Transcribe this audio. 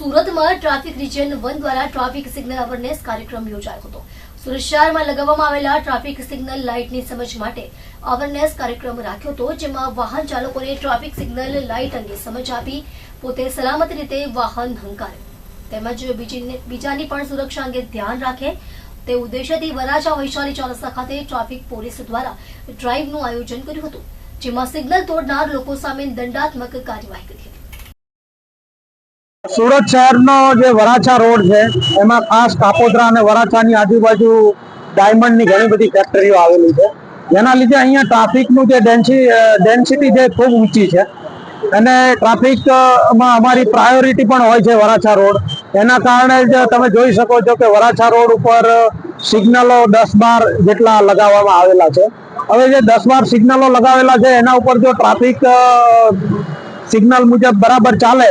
સુરતમાં traffic region one દ્વારા traffic signal awareness કાર્યક્રમ યોજાયો હતો. સુરત શહેરમાં લગાવવામાં આવેલા ટ્રાફિક સિગ્નલ લાઇટની સમજ માટે અવેરનેસ કાર્યક્રમ રાખ્યો હતો, જેમાં વાહન ચાલકોને ટ્રાફિક સિગ્નલ લાઇટ અંગે સમજ આપી, પોતે સલામત રીતે વાહન હંકારે. તેમજ બીજી- બીજાની પણ સુરક્ષા અંગે ધ્યાન રાખે. તે ઉદ્દેશ્યથી વરાછા વૈશાલી ચોરસ્તા ખાતે ટ્રાફિક પોલીસ દ્વારા ડ્રાઇવનું આયોજન કર્યું હતું, જેમાં સિગ્નલ તોડનાર લોકો સામે દંડાત્મક કાર્યવાહી કરી સુરત શહેરનો જે વરાછા રોડ છે, એમાં ખાસ કાપોદ્રા અને વરાછાની આજુબાજુ ડાયમંડની ઘણી બધી ફેક્ટરીઓ આવેલી છે. જેના લીધે અહીંયા ટ્રાફિકનું જે ડેન્સિટી છે ખૂબ ઊંચી છે. અને ટ્રાફિકમાં અમારી પ્રાયોરિટી પણ હોય છે વરાછા રોડ. એના કારણે જ તમે જોઈ શકો છો કે વરાછા રોડ ઉપર સિગ્નલો દસ બાર જેટલા લગાવવામાં આવેલા છે. હવે જે દસ બાર સિગ્નલો લગાવેલા છે, એના ઉપર જો ટ્રાફિક સિગ્નલ મુજબ બરાબર ચાલે